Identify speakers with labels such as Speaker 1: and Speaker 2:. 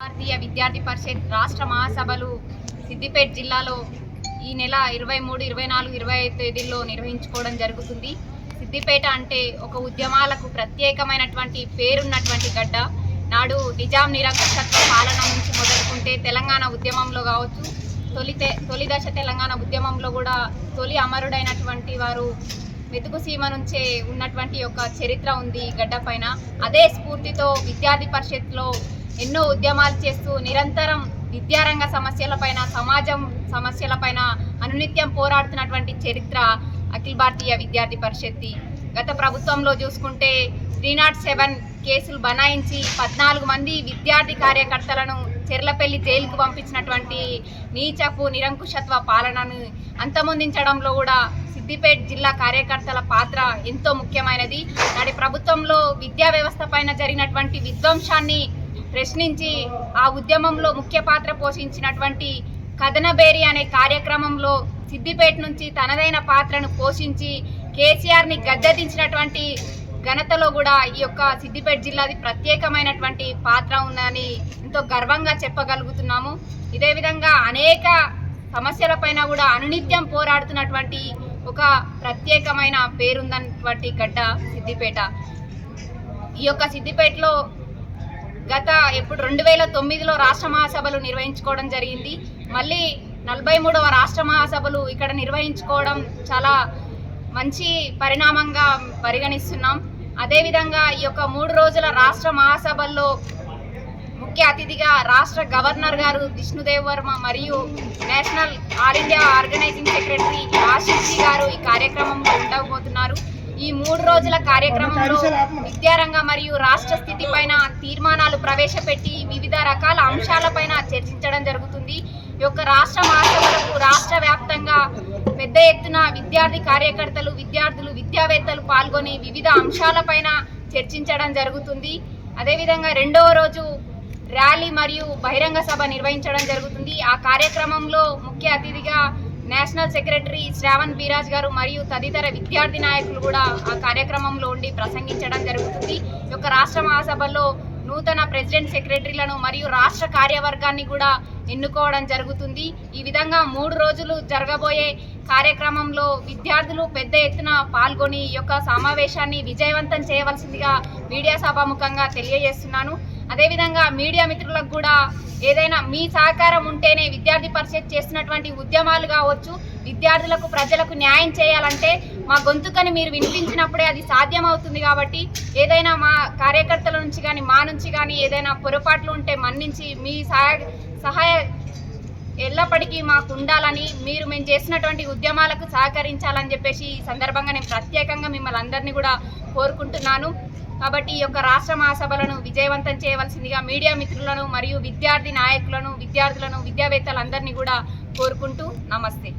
Speaker 1: భారతీయ విద్యార్థి పరిషత్ రాష్ట్ర మహాసభలు సిద్దిపేట జిల్లాలో ఈ నెల ఇరవై మూడు ఇరవై నాలుగు ఇరవై ఐదు తేదీల్లో నిర్వహించుకోవడం జరుగుతుంది. సిద్దిపేట అంటే ఒక ఉద్యమాలకు ప్రత్యేకమైనటువంటి పేరున్నటువంటి గడ్డ. నాడు నిజాం నిరంకుశత్వ పాలన నుంచి మొదలుకుంటే తెలంగాణ ఉద్యమంలో కావచ్చు తొలి తొలి దశ తెలంగాణ ఉద్యమంలో కూడా తొలి అమరుడైనటువంటి వారు మెతుకు సీమ నుంచే ఉన్నటువంటి ఒక చరిత్ర ఉంది గడ్డ పైన. అదే స్ఫూర్తితో విద్యార్థి పరిషత్లో ఎన్నో ఉద్యమాలు చేస్తూ నిరంతరం విద్యారంగ సమస్యలపైన సమాజం సమస్యలపైన అనునిత్యం పోరాడుతున్నటువంటి చరిత్ర అఖిల భారతీయ విద్యార్థి పరిషత్తి గత ప్రభుత్వంలో చూసుకుంటే త్రీ నాట్ సెవెన్ కేసులు బనాయించి పద్నాలుగు మంది విద్యార్థి కార్యకర్తలను చెర్లపల్లి జైలుకు పంపించినటువంటి నీచపు నిరంకుశత్వ పాలనను అంతమొందించడంలో కూడా సిద్దిపేట జిల్లా కార్యకర్తల పాత్ర ఎంతో ముఖ్యమైనది. నాటి ప్రభుత్వంలో విద్యా వ్యవస్థ పైన జరిగినటువంటి విధ్వంసాన్ని ప్రశ్నించి ఆ ఉద్యమంలో ముఖ్య పాత్ర పోషించినటువంటి కథనబేరి అనే కార్యక్రమంలో సిద్దిపేట నుంచి తనదైన పాత్రను పోషించి కేసీఆర్ని గద్దెదించినటువంటి ఘనతలో కూడా ఈ యొక్క సిద్దిపేట జిల్లాది ప్రత్యేకమైనటువంటి పాత్ర ఉందని ఎంతో గర్వంగా చెప్పగలుగుతున్నాము. ఇదే విధంగా అనేక సమస్యలపైన కూడా అనునిత్యం పోరాడుతున్నటువంటి ఒక ప్రత్యేకమైన పేరుందన్నటువంటి గడ్డ సిద్దిపేట. ఈ యొక్క సిద్దిపేటలో గత ఎప్పుడు రెండు వేల తొమ్మిదిలో రాష్ట్ర మహాసభలు నిర్వహించుకోవడం జరిగింది. మళ్ళీ నలభై మూడవ రాష్ట్ర మహాసభలు ఇక్కడ నిర్వహించుకోవడం చాలా మంచి పరిణామంగా పరిగణిస్తున్నాం. అదేవిధంగా ఈ యొక్క మూడు రోజుల రాష్ట్ర మహాసభల్లో ముఖ్య అతిథిగా రాష్ట్ర గవర్నర్ గారు విష్ణుదేవ్ వర్మ మరియు national all India organising secretary Ashish గారు ఈ కార్యక్రమంలో ఉండబోతున్నారు. ఈ మూడు రోజుల కార్యక్రమంలో విద్యారంగ మరియు రాష్ట్ర స్థితిపైన తీర్మానాలు ప్రవేశపెట్టి వివిధ రకాల అంశాలపైన చర్చించడం జరుగుతుంది. ఈ యొక్క రాష్ట్ర మహాసభలకు రాష్ట్ర వ్యాప్తంగా పెద్ద ఎత్తున విద్యార్థి కార్యకర్తలు విద్యార్థులు విద్యావేత్తలు పాల్గొని వివిధ అంశాలపైన చర్చించడం జరుగుతుంది. అదేవిధంగా రెండవ రోజు ర్యాలీ మరియు బహిరంగ సభ నిర్వహించడం జరుగుతుంది. ఆ కార్యక్రమంలో ముఖ్య అతిథిగా నేషనల్ సెక్రటరీ శ్రావణ్ బీరాజ్ గారు మరియు తదితర విద్యార్థి నాయకులు కూడా ఆ కార్యక్రమంలో ఉండి ప్రసంగించడం జరుగుతుంది. ఈ యొక్క రాష్ట్ర మహాసభలో నూతన ప్రెసిడెంట్ సెక్రటరీలను మరియు రాష్ట్ర కార్యవర్గాన్ని కూడా ఎన్నుకోవడం జరుగుతుంది. ఈ విధంగా మూడు రోజులు జరగబోయే కార్యక్రమంలో విద్యార్థులు పెద్ద ఎత్తున పాల్గొని ఈ యొక్క సమావేశాన్ని విజయవంతం చేయవలసిందిగా మీడియా సభాముఖంగా తెలియజేస్తున్నాను. అదేవిధంగా మీడియా మిత్రులకు కూడా ఏదైనా మీ సహకారం ఉంటేనే విద్యార్థి పరిషత్ చేస్తున్నటువంటి ఉద్యమాలు కావచ్చు విద్యార్థులకు ప్రజలకు న్యాయం చేయాలంటే మా గొంతుకని మీరు వినిపించినప్పుడే అది సాధ్యమవుతుంది కాబట్టి ఏదైనా మా కార్యకర్తల నుంచి కానీ మా నుంచి కానీ ఏదైనా పొరపాట్లు ఉంటే మన్నించి మీ సహాయ సహాయ ఎల్లప్పటికీ మాకు ఉండాలని మీరు మేము చేసినటువంటి ఉద్యమాలకు సహకరించాలని చెప్పేసి ఈ సందర్భంగా నేను ప్రత్యేకంగా మిమ్మల్ని అందరినీ కూడా కోరుకుంటున్నాను. కాబట్టి ఈ యొక్క రాష్ట్ర మహాసభలను విజయవంతం చేయవలసిందిగా మీడియా మిత్రులను మరియు విద్యార్థి నాయకులను విద్యార్థులను విద్యావేత్తలందరినీ కూడా కోరుకుంటూ నమస్తే.